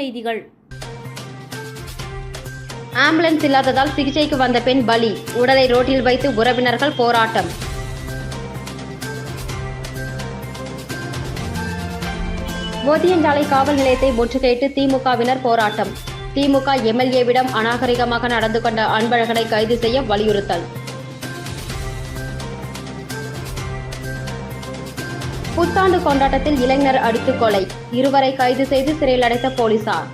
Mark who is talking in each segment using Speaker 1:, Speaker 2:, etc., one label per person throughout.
Speaker 1: செய்திகள் ஆம்புலன்ஸ் இல்லாததால் சிகிச்சைக்கு வந்த பெண் பலி உடலை ரோட்டில் வைத்து உறவினர்கள் போராட்டம் போதியஞ்சாலை காவல் நிலையத்தை முற்றுகையிட்டு திமுகவினர் போராட்டம் திமுக எம்எல்ஏவிடம் அநாகரிகமாக நடந்து கொண்ட அன்பழகனை கைது செய்ய வலியுறுத்தல் புத்தாண்டு கொண்டாட்டத்தில் இளைஞர் அடித்து கொலை இருவரை கைது செய்து சிறையில் அடைத்த போலீசார்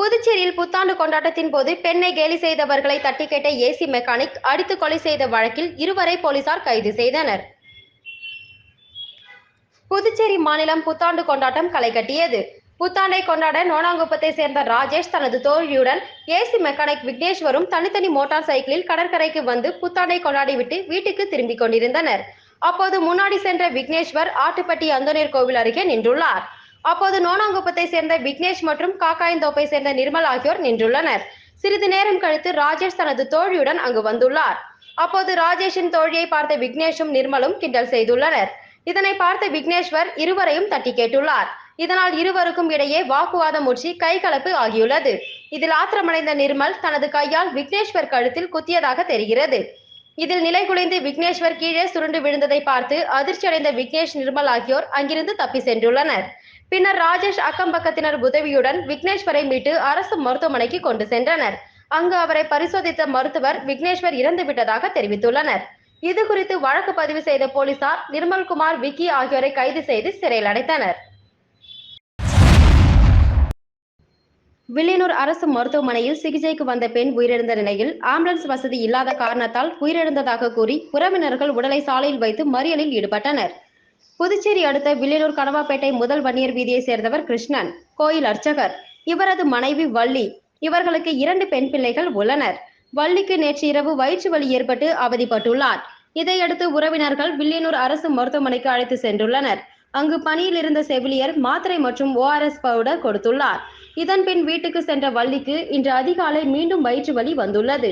Speaker 1: புதுச்சேரியில் புத்தாண்டு கொண்டாட்டத்தின் போது பெண்ணை கேலி செய்தவர்களை தட்டி கேட்ட ஏசி மெக்கானிக் அடித்து கொலை செய்த வழக்கில் இருவரை போலீசார் கைது செய்தனர் புதுச்சேரி மாநிலம் புத்தாண்டு கொண்டாட்டம் களை கட்டியது புத்தாண்டை கொண்டாட நோனாங்குப்பத்தை சேர்ந்த ராஜேஷ் தனது தோழியுடன் ஏசி மெக்கானிக் விக்னேஸ்வரும் தனித்தனி மோட்டார் சைக்கிளில் கடற்கரைக்கு வந்து புத்தாண்டை கொண்டாடிவிட்டு வீட்டுக்கு திரும்பிக் கொண்டிருந்தனர் அப்போது முன்னாடி சென்ற விக்னேஸ்வர் ஆட்டுப்பட்டி அந்தோனியர் கோவில் அருகே நின்றுள்ளார் அப்போது நோனாங்குப்பத்தை சேர்ந்த விக்னேஷ் மற்றும் காக்காயந்தோப்பை சேர்ந்த நிர்மல் ஆகியோர் நின்றுள்ளனர் சிறிது நேரம் கழித்து ராஜேஷ் தனது தோழியுடன் அங்கு வந்துள்ளார் அப்போது ராஜேஷின் தோழியை பார்த்த விக்னேஷும் நிர்மலும் கிண்டல் செய்துள்ளனர் இதனை பார்த்த விக்னேஸ்வர் இருவரையும் தட்டி கேட்டுள்ளார் இதனால் இருவருக்கும் இடையே வாக்குவாதம் முற்றி கைகலப்பு ஆகியுள்ளது இதில் ஆத்திரமடைந்த நிர்மல் தனது கையால் விக்னேஸ்வர் கழுத்தில் குத்தியதாக தெரிகிறது இதில் நிலை குலைந்து விக்னேஸ்வர் கீழே சுருண்டு விழுந்ததை பார்த்து அதிர்ச்சியடைந்த விக்னேஷ் நிர்மல் ஆகியோர் அங்கிருந்து தப்பி சென்றுள்ளனர் பின்னர் ராஜேஷ் அக்கம்பக்கத்தினர் உதவியுடன் விக்னேஸ்வரை மீட்டு அரசு மருத்துவமனைக்கு கொண்டு சென்றனர் அங்கு அவரை பரிசோதித்த மருத்துவர் விக்னேஸ்வர் இறந்துவிட்டதாக தெரிவித்துள்ளனர் இது குறித்து வழக்கு பதிவு செய்த போலீசார் நிர்மல்குமார் விக்கி ஆகியோரை கைது செய்து சிறையில் அடைத்தனர் வில்லியனூர் அரசு மருத்துவமனையில் சிகிச்சைக்கு வந்த பெண் உயிரிழந்த நிலையில் ஆம்புலன்ஸ் வசதி இல்லாத காரணத்தால் உயிரிழந்ததாக கூறி உறவினர்கள் உடலை சாலையில் வைத்து மறியலில் ஈடுபட்டனர் புதுச்சேரி அடுத்த வில்லியனூர் கனவாப்பேட்டை முதல் வன்னியர் வீதியை சேர்ந்தவர் கிருஷ்ணன் கோயில் அர்ச்சகர் இவரது மனைவி வள்ளி இவர்களுக்கு இரண்டு பெண் பிள்ளைகள் உள்ளனர் வள்ளிக்கு நேற்று இரவு வயிற்று வலி ஏற்பட்டு அவதிப்பட்டுள்ளார் இதையடுத்து உறவினர்கள் வில்லியனூர் அரசு மருத்துவமனைக்கு அழைத்து சென்றுள்ளனர் அங்கு பணியில் இருந்த செவிலியர் மாத்திரை மற்றும் ஓஆர்எஸ் பவுடர் கொடுத்துள்ளார் இதன்பின் வீட்டுக்கு சென்ற வள்ளிக்கு இன்று அதிகாலை மீண்டும் வயிற்று வலி வந்துள்ளது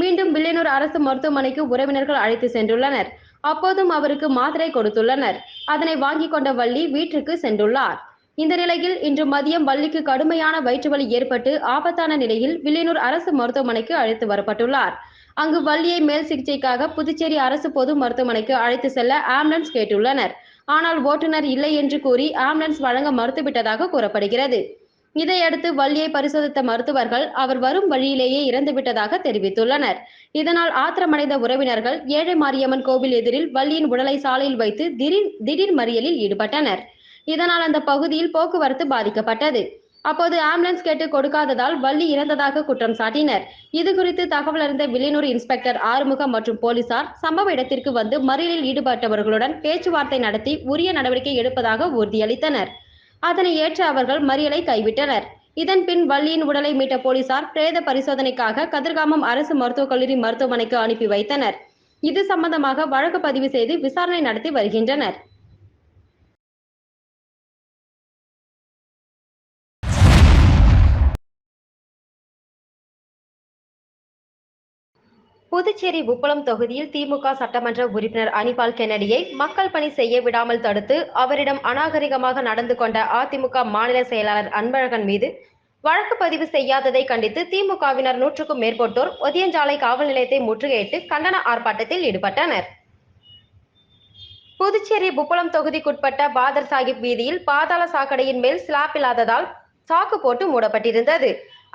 Speaker 1: மீண்டும் வில்லியனூர் அரசு மருத்துவமனைக்கு உறவினர்கள் அழைத்து சென்றுள்ளனர் அப்போதும் அவருக்கு மாத்திரை கொடுத்துள்ளனர் அதனை வாங்கி கொண்ட வள்ளி வீட்டுக்கு சென்றுள்ளார் இந்த நிலையில் இன்று மதியம் வள்ளிக்கு கடுமையான வயிற்றுவலி ஏற்பட்டு ஆபத்தான நிலையில் வில்லியனூர் அரசு மருத்துவமனைக்கு அழைத்து வரப்பட்டுள்ளார் அங்கு வள்ளியை மேல் சிகிச்சைக்காக புதுச்சேரி அரசு பொது மருத்துவமனைக்கு அழைத்து செல்ல ஆம்புலன்ஸ் கேட்டுள்ளனர் ஆனால் ஓட்டுநர் இல்லை என்று கூறி ஆம்புலன்ஸ் வழங்க மறுத்துவிட்டதாக கூறப்படுகிறது இதையடுத்து வள்ளியை பரிசோதித்த மருத்துவர்கள் அவர் வரும் வழியிலேயே இறந்துவிட்டதாக தெரிவித்துள்ளனர் இதனால் ஆத்திரமடைந்த உறவினர்கள் ஏழை மாரியம்மன் கோவில் எதிரில் வள்ளியின் உடலை சாலையில் வைத்து திடீர் திடீர் மறியலில் ஈடுபட்டனர் இதனால் அந்த பகுதியில் போக்குவரத்து பாதிக்கப்பட்டது அப்போது ஆம்புலன்ஸ் கேட்டு கொடுக்காததால் வள்ளி இறந்ததாக குற்றம் சாட்டினர் இது குறித்து தகவல் அறிந்த வில்லியனூர் இன்ஸ்பெக்டர் ஆறுமுகம் மற்றும் போலீசார் சம்பவ இடத்திற்கு வந்து மறியலில் ஈடுபட்டவர்களுடன் பேச்சுவார்த்தை நடத்தி உரிய நடவடிக்கை எடுப்பதாக உறுதியளித்தனர் அதனை ஏற்ற அவர்கள் மறியலை கைவிட்டனர் இதன் பின் வள்ளியின் உடலை மீட்ட போலீசார் பிரேத பரிசோதனைக்காக கதிர்காமம் அரசு மருத்துவக் கல்லூரி மருத்துவமனைக்கு அனுப்பி வைத்தனர் இது சம்பந்தமாக வழக்கு பதிவு செய்து விசாரணை நடத்தி வருகின்றனர் புதுச்சேரி உப்பளம் தொகுதியில் திமுக சட்டமன்ற உறுப்பினர் அனிபால் கென்னடியை மக்கள் பணி செய்ய விடாமல் தடுத்து அவரிடம் அநாகரிகமாக நடந்து கொண்ட அதிமுக மாநில செயலாளர் அன்பழகன் மீது வழக்கு பதிவு செய்யாததை கண்டித்து திமுகவினர் நூற்றுக்கும் மேற்பட்டோர் ஒதியஞ்சாலை காவல் நிலையத்தை முற்றுகையிட்டு கண்டன ஆர்ப்பாட்டத்தில் ஈடுபட்டனர் புதுச்சேரி புப்பளம் தொகுதிக்குட்பட்ட பாதர் சாஹிப் வீதியில் பாதாள சாக்கடையின் மேல் ஸ்லாப் இல்லாததால் சாக்கு போட்டு மூடப்பட்டிருந்தது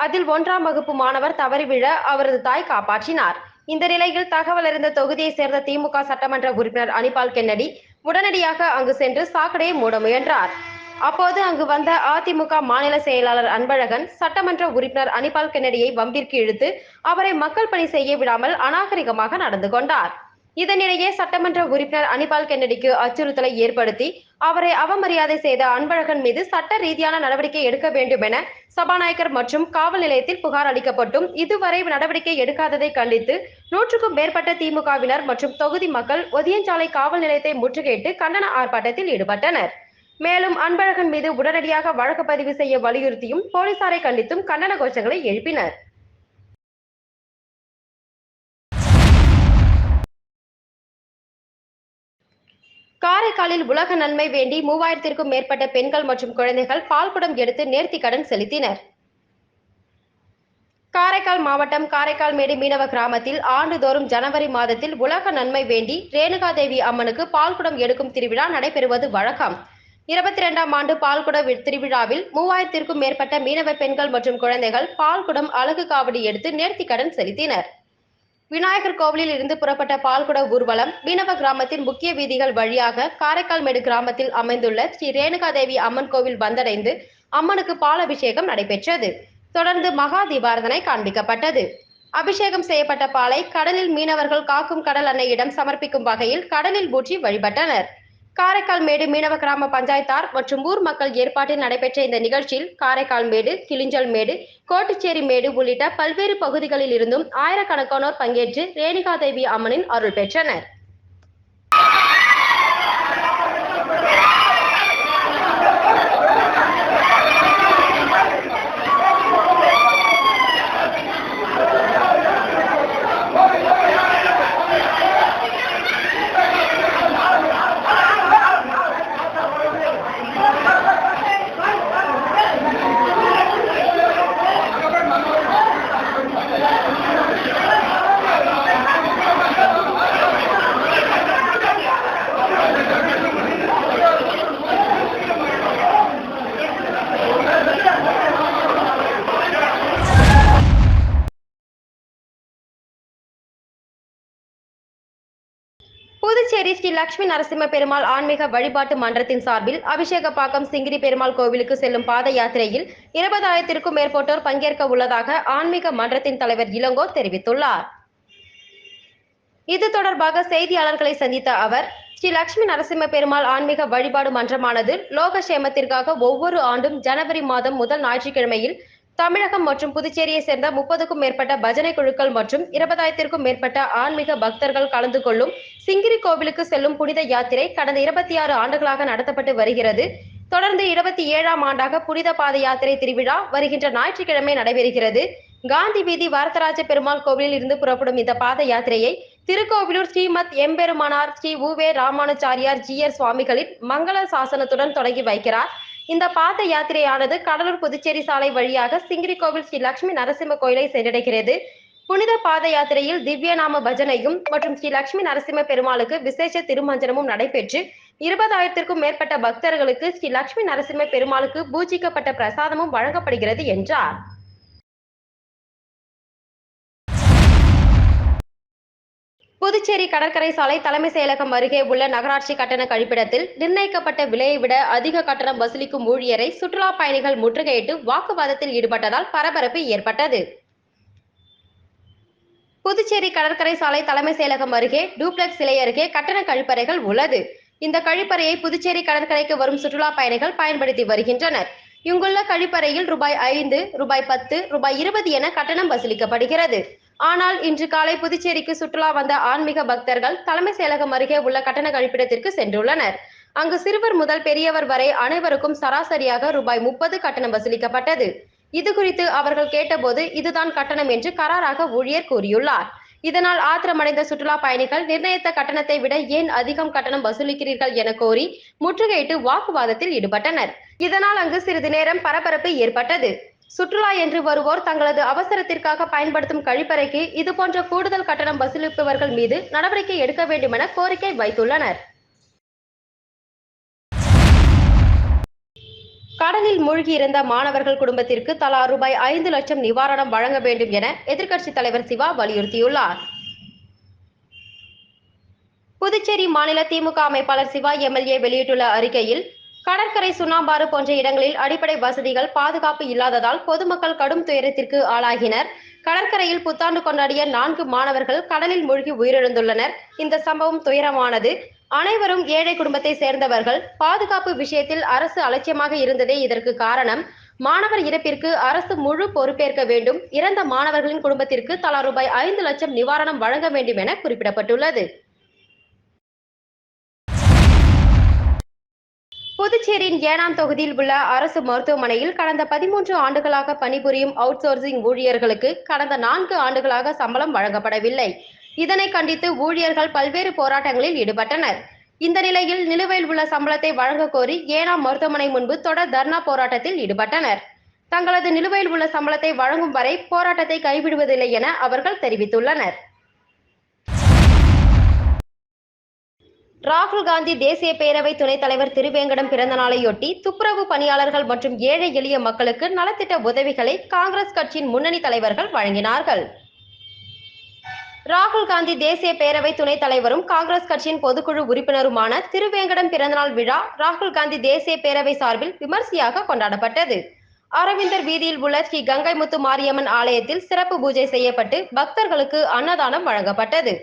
Speaker 1: அதில் ஒன்றாம் வகுப்பு மாணவர் தவறி விழ அவரது தாய் காப்பாற்றினார் இந்த நிலையில் தகவல் அறிந்த தொகுதியை சேர்ந்த திமுக சட்டமன்ற உறுப்பினர் அனிபால் கென்னடி உடனடியாக அங்கு சென்று சாக்கடையை மூட முயன்றார் அப்போது அங்கு வந்த அதிமுக மாநில செயலாளர் அன்பழகன் சட்டமன்ற உறுப்பினர் அனிபால் கென்னடியை வம்பிற்கு இழுத்து அவரை மக்கள் பணி செய்ய விடாமல் அநாகரிகமாக நடந்து கொண்டார் இதனிடையே சட்டமன்ற உறுப்பினர் அனிபால் கென்னடிக்கு அச்சுறுத்தலை ஏற்படுத்தி அவரை அவமரியாதை செய்த அன்பழகன் மீது சட்ட ரீதியான நடவடிக்கை எடுக்க வேண்டும் என சபாநாயகர் மற்றும் காவல் நிலையத்தில் புகார் அளிக்கப்பட்டும் இதுவரை நடவடிக்கை எடுக்காததை கண்டித்து நூற்றுக்கும் மேற்பட்ட திமுகவினர் மற்றும் தொகுதி மக்கள் ஒதியஞ்சாலை காவல் நிலையத்தை முற்றுகையிட்டு கண்டன ஆர்ப்பாட்டத்தில் ஈடுபட்டனர் மேலும் அன்பழகன் மீது உடனடியாக வழக்கு பதிவு செய்ய வலியுறுத்தியும் போலீசாரை கண்டித்தும் கண்டன கோஷங்களை எழுப்பினர் காரைக்காலில் உலக நன்மை வேண்டி மூவாயிரத்திற்கும் மேற்பட்ட பெண்கள் மற்றும் குழந்தைகள் பால்குடம் எடுத்து நேர்த்தி கடன் செலுத்தினர் காரைக்கால் மாவட்டம் காரைக்கால் மேடு மீனவ கிராமத்தில் ஆண்டுதோறும் ஜனவரி மாதத்தில் உலக நன்மை வேண்டி ரேணுகாதேவி அம்மனுக்கு பால்குடம் எடுக்கும் திருவிழா நடைபெறுவது வழக்கம் இருபத்தி இரண்டாம் ஆண்டு பால்குட திருவிழாவில் மூவாயிரத்திற்கும் மேற்பட்ட மீனவ பெண்கள் மற்றும் குழந்தைகள் பால்குடம் அழகு காவடி எடுத்து நேர்த்திக்கடன் செலுத்தினர் விநாயகர் கோவிலில் இருந்து புறப்பட்ட பால்குட ஊர்வலம் மீனவ கிராமத்தின் முக்கிய வீதிகள் வழியாக காரைக்கால்மேடு கிராமத்தில் அமைந்துள்ள ஸ்ரீ ரேணுகாதேவி அம்மன் கோவில் வந்தடைந்து அம்மனுக்கு பால் அபிஷேகம் நடைபெற்றது தொடர்ந்து மகா தீபாரதனை காண்பிக்கப்பட்டது அபிஷேகம் செய்யப்பட்ட பாலை கடலில் மீனவர்கள் காக்கும் கடல் அன்னையிடம் சமர்ப்பிக்கும் வகையில் கடலில் ஊற்றி வழிபட்டனர் காரைக்கால் மேடு மீனவ கிராம பஞ்சாயத்தார் மற்றும் ஊர் மக்கள் ஏற்பாட்டில் நடைபெற்ற இந்த நிகழ்ச்சியில் காரைக்கால் மேடு கிளிஞ்சல் மேடு கோட்டுச்சேரி மேடு உள்ளிட்ட பல்வேறு பகுதிகளில் இருந்தும் ஆயிரக்கணக்கானோர் பங்கேற்று ரேணிகா தேவி அம்மனின் அருள் பெற்றனர் புதுச்சேரி ஸ்ரீ லட்சுமி நரசிம்ம பெருமாள் ஆன்மீக வழிபாட்டு மன்றத்தின் சார்பில் அபிஷேகப்பாக்கம் சிங்கிரி பெருமாள் கோவிலுக்கு செல்லும் பாத யாத்திரையில் இருபதாயிரத்திற்கும் மேற்பட்டோர் பங்கேற்க உள்ளதாக ஆன்மீக மன்றத்தின் தலைவர் இளங்கோ தெரிவித்துள்ளார் இது தொடர்பாக செய்தியாளர்களை சந்தித்த அவர் ஸ்ரீ லட்சுமி நரசிம்ம பெருமாள் ஆன்மீக வழிபாடு மன்றமானது லோகசேமத்திற்காக ஒவ்வொரு ஆண்டும் ஜனவரி மாதம் முதல் ஞாயிற்றுக்கிழமையில் தமிழகம் மற்றும் புதுச்சேரியை சேர்ந்த முப்பதுக்கும் மேற்பட்ட பஜனை குழுக்கள் மற்றும் இருபதாயிரத்திற்கும் மேற்பட்ட ஆன்மீக பக்தர்கள் கலந்து கொள்ளும் சிங்கிரி கோவிலுக்கு செல்லும் புனித யாத்திரை கடந்த இருபத்தி ஆறு ஆண்டுகளாக நடத்தப்பட்டு வருகிறது தொடர்ந்து இருபத்தி ஏழாம் ஆண்டாக புனித பாத யாத்திரை திருவிழா வருகின்ற ஞாயிற்றுக்கிழமை நடைபெறுகிறது காந்தி வீதி வரதராஜ பெருமாள் கோவிலில் இருந்து புறப்படும் இந்த பாத யாத்திரையை திருக்கோவிலூர் ஸ்ரீமத் எம்பெருமானார் ஸ்ரீ உவே ராமானுச்சாரியார் ஜி ஆர் சுவாமிகளின் மங்கள சாசனத்துடன் தொடங்கி வைக்கிறார் இந்த பாத யாத்திரையானது கடலூர் புதுச்சேரி சாலை வழியாக சிங்கிரி கோவில் ஸ்ரீ லட்சுமி நரசிம்ம கோயிலை சென்றடைகிறது புனித பாத யாத்திரையில் திவ்யநாம பஜனையும் மற்றும் ஸ்ரீ லட்சுமி நரசிம்ம பெருமாளுக்கு விசேஷ திருமஞ்சனமும் நடைபெற்று இருபதாயிரத்திற்கும் மேற்பட்ட பக்தர்களுக்கு ஸ்ரீ லட்சுமி நரசிம்ம பெருமாளுக்கு பூஜிக்கப்பட்ட பிரசாதமும் வழங்கப்படுகிறது என்றார் புதுச்சேரி கடற்கரை சாலை தலைமை செயலகம் அருகே உள்ள நகராட்சி கட்டண கழிப்பிடத்தில் நிர்ணயிக்கப்பட்ட விலையை விட அதிக கட்டணம் வசூலிக்கும் ஊழியரை சுற்றுலா பயணிகள் முற்றுகையிட்டு வாக்குவாதத்தில் ஈடுபட்டதால் பரபரப்பு ஏற்பட்டது புதுச்சேரி கடற்கரை சாலை தலைமை செயலகம் அருகே டூப்ளெக்ஸ் சிலை அருகே கட்டண கழிப்பறைகள் உள்ளது இந்த கழிப்பறையை புதுச்சேரி கடற்கரைக்கு வரும் சுற்றுலா பயணிகள் பயன்படுத்தி வருகின்றனர் இங்குள்ள கழிப்பறையில் ரூபாய் ஐந்து ரூபாய் பத்து ரூபாய் இருபது என கட்டணம் வசூலிக்கப்படுகிறது ஆனால் இன்று காலை புதுச்சேரிக்கு சுற்றுலா வந்த ஆன்மீக பக்தர்கள் தலைமை செயலகம் அருகே உள்ள கட்டண கழிப்பிடத்திற்கு சென்றுள்ளனர் அங்கு சிறுவர் முதல் பெரியவர் வரை அனைவருக்கும் சராசரியாக ரூபாய் முப்பது கட்டணம் வசூலிக்கப்பட்டது இது குறித்து அவர்கள் கேட்டபோது இதுதான் கட்டணம் என்று கராராக ஊழியர் கூறியுள்ளார் இதனால் ஆத்திரமடைந்த சுற்றுலா பயணிகள் நிர்ணயித்த கட்டணத்தை விட ஏன் அதிகம் கட்டணம் வசூலிக்கிறீர்கள் என கோரி முற்றுகையிட்டு வாக்குவாதத்தில் ஈடுபட்டனர் இதனால் அங்கு சிறிது நேரம் பரபரப்பு ஏற்பட்டது சுற்றுலா என்று வருவோர் தங்களது அவசரத்திற்காக பயன்படுத்தும் கழிப்பறைக்கு இதுபோன்ற கூடுதல் கட்டணம் வசூலிப்பவர்கள் மீது நடவடிக்கை எடுக்க வேண்டுமென கோரிக்கை வைத்துள்ளனர் கடலில் மூழ்கியிருந்த மாணவர்கள் குடும்பத்திற்கு தலா ரூபாய் ஐந்து லட்சம் நிவாரணம் வழங்க வேண்டும் என எதிர்க்கட்சித் தலைவர் சிவா வலியுறுத்தியுள்ளார் புதுச்சேரி மாநில திமுக அமைப்பாளர் சிவா எம்எல்ஏ வெளியிட்டுள்ள அறிக்கையில் கடற்கரை சுண்ணாம்பாறு போன்ற இடங்களில் அடிப்படை வசதிகள் பாதுகாப்பு இல்லாததால் பொதுமக்கள் கடும் துயரத்திற்கு ஆளாகினர் கடற்கரையில் புத்தாண்டு கொண்டாடிய நான்கு மாணவர்கள் கடலில் மூழ்கி உயிரிழந்துள்ளனர் இந்த சம்பவம் துயரமானது அனைவரும் ஏழை குடும்பத்தை சேர்ந்தவர்கள் பாதுகாப்பு விஷயத்தில் அரசு அலட்சியமாக இருந்ததே இதற்கு காரணம் மாணவர் இறப்பிற்கு அரசு முழு பொறுப்பேற்க வேண்டும் இறந்த மாணவர்களின் குடும்பத்திற்கு தலா ரூபாய் ஐந்து லட்சம் நிவாரணம் வழங்க வேண்டும் என குறிப்பிடப்பட்டுள்ளது புதுச்சேரியின் ஏனாம் தொகுதியில் உள்ள அரசு மருத்துவமனையில் கடந்த பதிமூன்று ஆண்டுகளாக பணிபுரியும் அவுட்சோர்சிங் ஊழியர்களுக்கு கடந்த நான்கு ஆண்டுகளாக சம்பளம் வழங்கப்படவில்லை இதனை கண்டித்து ஊழியர்கள் பல்வேறு போராட்டங்களில் ஈடுபட்டனர் இந்த நிலையில் நிலுவையில் உள்ள சம்பளத்தை வழங்க கோரி ஏனாம் மருத்துவமனை முன்பு தொடர் தர்ணா போராட்டத்தில் ஈடுபட்டனர் தங்களது நிலுவையில் உள்ள சம்பளத்தை வழங்கும் வரை போராட்டத்தை கைவிடுவதில்லை என அவர்கள் தெரிவித்துள்ளனர் ராகுல் காந்தி தேசிய பேரவை துணைத் தலைவர் திருவேங்கடம் பிறந்த நாளையொட்டி துப்புரவு பணியாளர்கள் மற்றும் ஏழை எளிய மக்களுக்கு நலத்திட்ட உதவிகளை காங்கிரஸ் கட்சியின் முன்னணி தலைவர்கள் வழங்கினார்கள் ராகுல் காந்தி தேசிய பேரவை துணைத் தலைவரும் காங்கிரஸ் கட்சியின் பொதுக்குழு உறுப்பினருமான திருவேங்கடம் பிறந்தநாள் விழா ராகுல் காந்தி தேசிய பேரவை சார்பில் விமர்சையாக கொண்டாடப்பட்டது அரவிந்தர் வீதியில் உள்ள ஸ்ரீ கங்கைமுத்து மாரியம்மன் ஆலயத்தில் சிறப்பு பூஜை செய்யப்பட்டு பக்தர்களுக்கு அன்னதானம் வழங்கப்பட்டது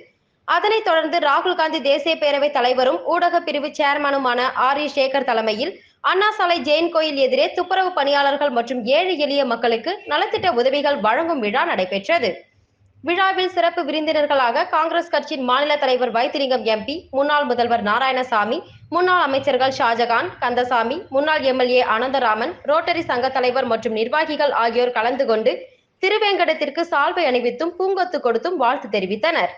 Speaker 1: அதனைத் தொடர்ந்து ராகுல் காந்தி தேசிய பேரவை தலைவரும் ஊடக பிரிவு சேர்மனுமான ஆர் இ சேகர் தலைமையில் அண்ணா சாலை ஜெயின் கோயில் எதிரே துப்புரவு பணியாளர்கள் மற்றும் ஏழு எளிய மக்களுக்கு நலத்திட்ட உதவிகள் வழங்கும் விழா நடைபெற்றது விழாவில் சிறப்பு விருந்தினர்களாக காங்கிரஸ் கட்சியின் மாநில தலைவர் வைத்திலிங்கம் எம்பி முன்னாள் முதல்வர் நாராயணசாமி முன்னாள் அமைச்சர்கள் ஷாஜகான் கந்தசாமி முன்னாள் எம்எல்ஏ அனந்தராமன் ரோட்டரி சங்க தலைவர் மற்றும் நிர்வாகிகள் ஆகியோர் கலந்து கொண்டு திருவேங்கடத்திற்கு சால்வை அணிவித்தும் பூங்கொத்து கொடுத்தும் வாழ்த்து தெரிவித்தனர்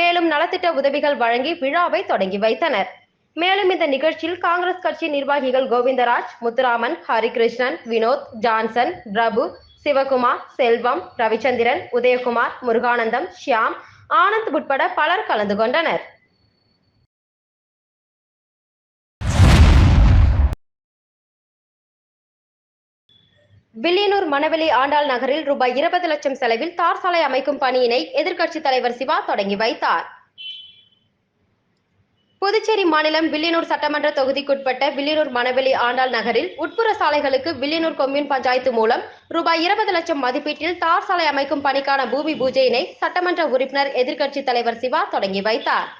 Speaker 1: மேலும் நலத்திட்ட உதவிகள் வழங்கி விழாவை தொடங்கி வைத்தனர் மேலும் இந்த நிகழ்ச்சியில் காங்கிரஸ் கட்சி நிர்வாகிகள் கோவிந்தராஜ் முத்துராமன் ஹரிகிருஷ்ணன் வினோத் ஜான்சன் பிரபு சிவகுமார் செல்வம் ரவிச்சந்திரன் உதயகுமார் முருகானந்தம் ஷியாம் ஆனந்த் உட்பட பலர் கலந்து கொண்டனர் வில்லியனூர் மணவெளி ஆண்டாள் நகரில் ரூபாய் இருபது லட்சம் செலவில் தார் சாலை அமைக்கும் பணியினை எதிர்க்கட்சித் தலைவர் சிவா தொடங்கி வைத்தார் புதுச்சேரி மாநிலம் வில்லியனூர் சட்டமன்ற தொகுதிக்குட்பட்ட வில்லியனூர் மணவெளி ஆண்டாள் நகரில் உட்புற சாலைகளுக்கு வில்லியனூர் கொம்யூன் பஞ்சாயத்து மூலம் ரூபாய் இருபது லட்சம் மதிப்பீட்டில் தார் சாலை அமைக்கும் பணிக்கான பூமி பூஜையினை சட்டமன்ற உறுப்பினர் எதிர்க்கட்சித் தலைவர் சிவா தொடங்கி வைத்தார்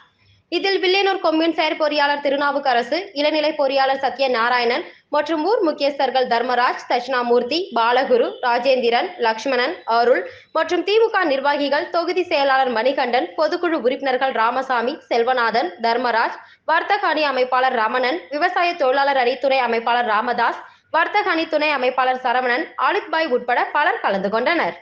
Speaker 1: இதில் வில்லியனூர் கொம்யூன் பொறியாளர் திருநாவுக்கரசு இளநிலை பொறியாளர் சத்ய நாராயணன் மற்றும் ஊர் முக்கியஸ்தர்கள் தர்மராஜ் தட்சிணாமூர்த்தி பாலகுரு ராஜேந்திரன் லக்ஷ்மணன் அருள் மற்றும் திமுக நிர்வாகிகள் தொகுதி செயலாளர் மணிகண்டன் பொதுக்குழு உறுப்பினர்கள் ராமசாமி செல்வநாதன் தர்மராஜ் வர்த்தக அணி அமைப்பாளர் ரமணன் விவசாய தொழிலாளர் அணித்துறை அமைப்பாளர் ராமதாஸ் வர்த்தக அணி துணை அமைப்பாளர் சரவணன் ஆலிக் பாய் உட்பட பலர் கலந்து கொண்டனர்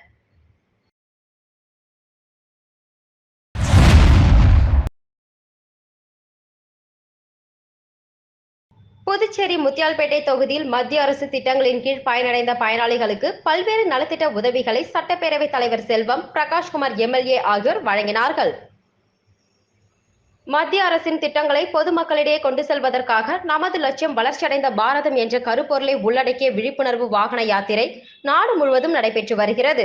Speaker 1: புதுச்சேரி முத்தியால்பேட்டை தொகுதியில் மத்திய அரசு திட்டங்களின் கீழ் பயனடைந்த பயனாளிகளுக்கு பல்வேறு நலத்திட்ட உதவிகளை சட்டப்பேரவைத் தலைவர் செல்வம் பிரகாஷ்குமார் எம்எல்ஏ ஆகியோர் வழங்கினார்கள் மத்திய அரசின் திட்டங்களை பொதுமக்களிடையே கொண்டு செல்வதற்காக நமது லட்சியம் வளர்ச்சியடைந்த பாரதம் என்ற கருப்பொருளை உள்ளடக்கிய விழிப்புணர்வு வாகன யாத்திரை நாடு முழுவதும் நடைபெற்று வருகிறது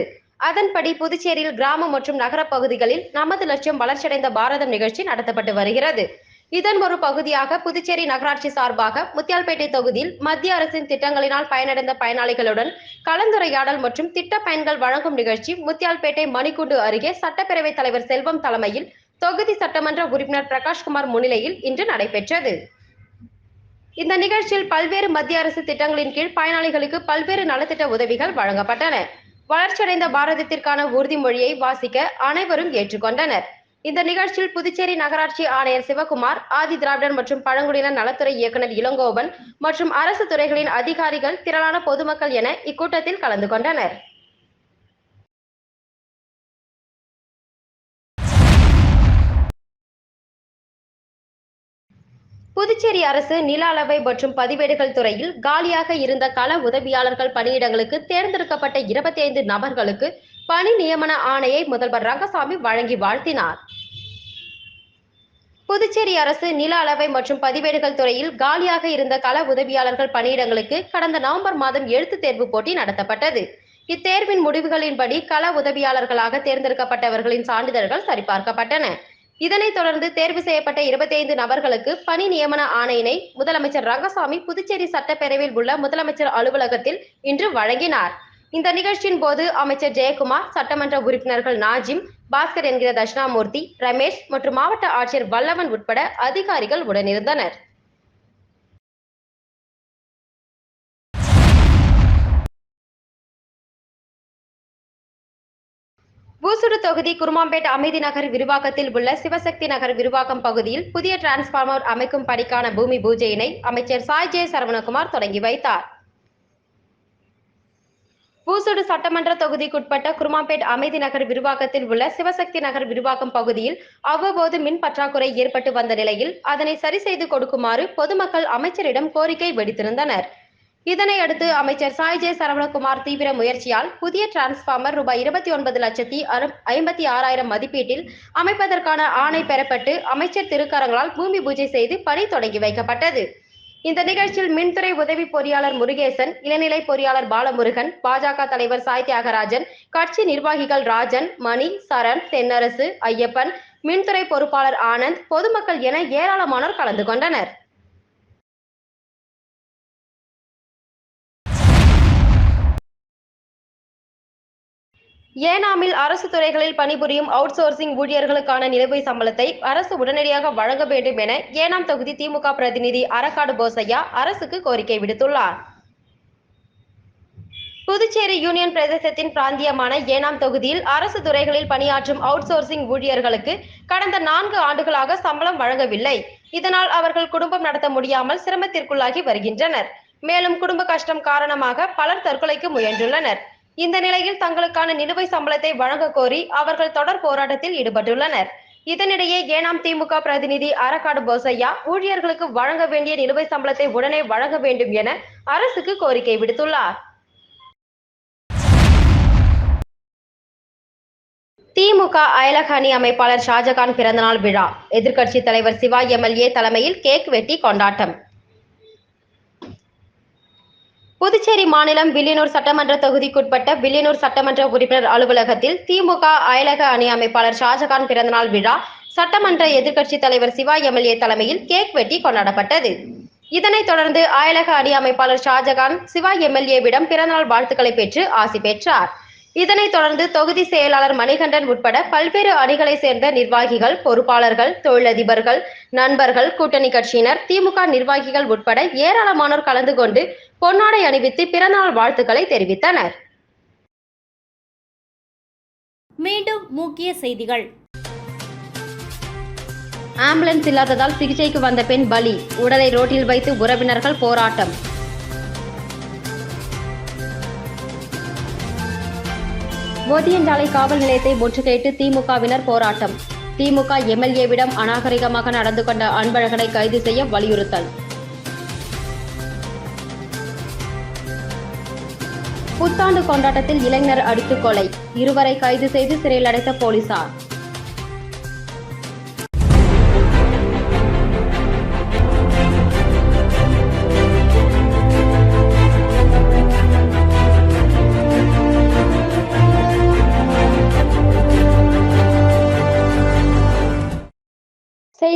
Speaker 1: அதன்படி புதுச்சேரியில் கிராம மற்றும் நகரப் பகுதிகளில் நமது லட்சியம் வளர்ச்சியடைந்த பாரதம் நிகழ்ச்சி நடத்தப்பட்டு வருகிறது இதன் ஒரு பகுதியாக புதுச்சேரி நகராட்சி சார்பாக முத்தியால்பேட்டை தொகுதியில் மத்திய அரசின் திட்டங்களினால் பயனடைந்த பயனாளிகளுடன் கலந்துரையாடல் மற்றும் திட்ட பயன்கள் வழங்கும் நிகழ்ச்சி முத்தியால்பேட்டை மணிக்குண்டு அருகே சட்டப்பேரவைத் தலைவர் செல்வம் தலைமையில் தொகுதி சட்டமன்ற உறுப்பினர் பிரகாஷ்குமார் முன்னிலையில் இன்று நடைபெற்றது இந்த நிகழ்ச்சியில் பல்வேறு மத்திய அரசு திட்டங்களின் கீழ் பயனாளிகளுக்கு பல்வேறு நலத்திட்ட உதவிகள் வழங்கப்பட்டன வளர்ச்சியடைந்த பாரதத்திற்கான உறுதிமொழியை வாசிக்க அனைவரும் ஏற்றுக்கொண்டனர் இந்த நிகழ்ச்சியில் புதுச்சேரி நகராட்சி ஆணையர் சிவகுமார் ஆதி திராவிடர் மற்றும் பழங்குடியினர் நலத்துறை இயக்குநர் இளங்கோவன் மற்றும் அரசு துறைகளின் அதிகாரிகள் திரளான பொதுமக்கள் என இக்கூட்டத்தில் கலந்து கொண்டனர் புதுச்சேரி அரசு நில அளவை மற்றும் பதிவேடுகள் துறையில் காலியாக இருந்த கள உதவியாளர்கள் பணியிடங்களுக்கு தேர்ந்தெடுக்கப்பட்ட இருபத்தி ஐந்து நபர்களுக்கு பணி நியமன ஆணையை முதல்வர் ரங்கசாமி வழங்கி வாழ்த்தினார் புதுச்சேரி அரசு நில அளவை மற்றும் பதிவேடுகள் துறையில் காலியாக இருந்த கள உதவியாளர்கள் பணியிடங்களுக்கு கடந்த நவம்பர் மாதம் எழுத்து தேர்வு போட்டி நடத்தப்பட்டது இத்தேர்வின் முடிவுகளின்படி கள உதவியாளர்களாக தேர்ந்தெடுக்கப்பட்டவர்களின் சான்றிதழ்கள் சரிபார்க்கப்பட்டன இதனைத் தொடர்ந்து தேர்வு செய்யப்பட்ட இருபத்தி ஐந்து நபர்களுக்கு பணி நியமன ஆணையினை முதலமைச்சர் ரங்கசாமி புதுச்சேரி சட்டப்பேரவையில் உள்ள முதலமைச்சர் அலுவலகத்தில் இன்று வழங்கினார் இந்த நிகழ்ச்சியின் போது அமைச்சர் ஜெயக்குமார் சட்டமன்ற உறுப்பினர்கள் நாஜிம் பாஸ்கர் என்கிற தட்சிணாமூர்த்தி ரமேஷ் மற்றும் மாவட்ட ஆட்சியர் வல்லவன் உட்பட அதிகாரிகள் உடனிருந்தனர் ஊசுடு தொகுதி குருமாம்பேட் அமைதி நகர் விரிவாக்கத்தில் உள்ள சிவசக்தி நகர் விரிவாக்கம் பகுதியில் புதிய டிரான்ஸ்பார்மர் அமைக்கும் பணிக்கான பூமி பூஜையினை அமைச்சர் சாய் ஜெய சரவணகுமார் தொடங்கி வைத்தார் பூசோடு சட்டமன்ற தொகுதிக்குட்பட்ட குருமாம்பேட் அமைதி நகர் விரிவாக்கத்தில் உள்ள சிவசக்தி நகர் விரிவாக்கம் பகுதியில் அவ்வப்போது மின் பற்றாக்குறை ஏற்பட்டு வந்த நிலையில் அதனை சரி செய்து கொடுக்குமாறு பொதுமக்கள் அமைச்சரிடம் கோரிக்கை விடுத்திருந்தனர் இதனையடுத்து அமைச்சர் சாய் ஜே சரவணகுமார் தீவிர முயற்சியால் புதிய டிரான்ஸ்பார்மர் ரூபாய் இருபத்தி ஒன்பது லட்சத்தி ஐம்பத்தி ஆறாயிரம் மதிப்பீட்டில் அமைப்பதற்கான ஆணை பெறப்பட்டு அமைச்சர் திருக்கரங்களால் பூமி பூஜை செய்து பணி தொடங்கி வைக்கப்பட்டது இந்த நிகழ்ச்சியில் மின்துறை உதவி பொறியாளர் முருகேசன் இளநிலை பொறியாளர் பாலமுருகன் பாஜக தலைவர் சாய் தியாகராஜன் கட்சி நிர்வாகிகள் ராஜன் மணி சரண் தென்னரசு ஐயப்பன் மின்துறை பொறுப்பாளர் ஆனந்த் பொதுமக்கள் என ஏராளமானோர் கலந்து கொண்டனர் ஏனாமில் அரசு துறைகளில் பணிபுரியும் அவுட் சோர்சிங் ஊழியர்களுக்கான நிலுவை சம்பளத்தை அரசு உடனடியாக வழங்க வேண்டும் என ஏனாம் தொகுதி திமுக பிரதிநிதி அறக்காடு போசையா அரசுக்கு கோரிக்கை விடுத்துள்ளார் புதுச்சேரி யூனியன் பிரதேசத்தின் பிராந்தியமான ஏனாம் தொகுதியில் அரசு துறைகளில் பணியாற்றும் அவுட் சோர்சிங் ஊழியர்களுக்கு கடந்த நான்கு ஆண்டுகளாக சம்பளம் வழங்கவில்லை இதனால் அவர்கள் குடும்பம் நடத்த முடியாமல் சிரமத்திற்குள்ளாகி வருகின்றனர் மேலும் குடும்ப கஷ்டம் காரணமாக பலர் தற்கொலைக்கு முயன்றுள்ளனர் இந்த நிலையில் தங்களுக்கான நிலுவை சம்பளத்தை வழங்க கோரி அவர்கள் தொடர் போராட்டத்தில் ஈடுபட்டுள்ளனர் இதனிடையே ஏனாம் திமுக பிரதிநிதி அரக்காடு போசையா ஊழியர்களுக்கு வழங்க வேண்டிய நிலுவை சம்பளத்தை உடனே வழங்க வேண்டும் என அரசுக்கு கோரிக்கை விடுத்துள்ளார் திமுக அயலக அணி அமைப்பாளர் ஷாஜகான் பிறந்தநாள் விழா எதிர்க்கட்சி தலைவர் சிவா எம்எல்ஏ தலைமையில் கேக் வெட்டி கொண்டாட்டம் புதுச்சேரி மாநிலம் வில்லியனூர் சட்டமன்ற தொகுதிக்குட்பட்ட வில்லியனூர் சட்டமன்ற உறுப்பினர் அலுவலகத்தில் திமுக அயலக அணி அமைப்பாளர் ஷாஜகான் பிறந்தநாள் விழா சட்டமன்ற எதிர்க்கட்சித் தலைவர் சிவா எம்எல்ஏ தலைமையில் கேக் வெட்டி கொண்டாடப்பட்டது இதனைத் தொடர்ந்து அயலக அணி அமைப்பாளர் ஷாஜகான் சிவா எம்எல்ஏவிடம் பிறந்தநாள் வாழ்த்துக்களை பெற்று ஆசி பெற்றார் இதனைத் தொடர்ந்து தொகுதி செயலாளர் மணிகண்டன் உட்பட பல்வேறு அணிகளைச் சேர்ந்த நிர்வாகிகள் பொறுப்பாளர்கள் தொழிலதிபர்கள் நண்பர்கள் கூட்டணி கட்சியினர் திமுக நிர்வாகிகள் உட்பட ஏராளமானோர் கலந்து கொண்டு பொன்னாடை அணிவித்து பிறநாள் வாழ்த்துக்களை தெரிவித்தனர் மீண்டும் முக்கிய செய்திகள் ஆம்புலன்ஸ் இல்லாததால் சிகிச்சைக்கு வந்த பெண் பலி உடலை ரோட்டில் வைத்து உறவினர்கள் போராட்டம் போதியஞ்சாலை காவல் நிலையத்தை முற்றுகையிட்டு திமுகவினர் போராட்டம் திமுக எம்எல்ஏவிடம் அநாகரிகமாக நடந்து கொண்ட அன்பழகனை கைது செய்ய வலியுறுத்தல் புத்தாண்டு கொண்டாட்டத்தில் இளைஞர் அடித்துக் கொலை இருவரை கைது செய்து சிறையில் அடைத்த போலீசார்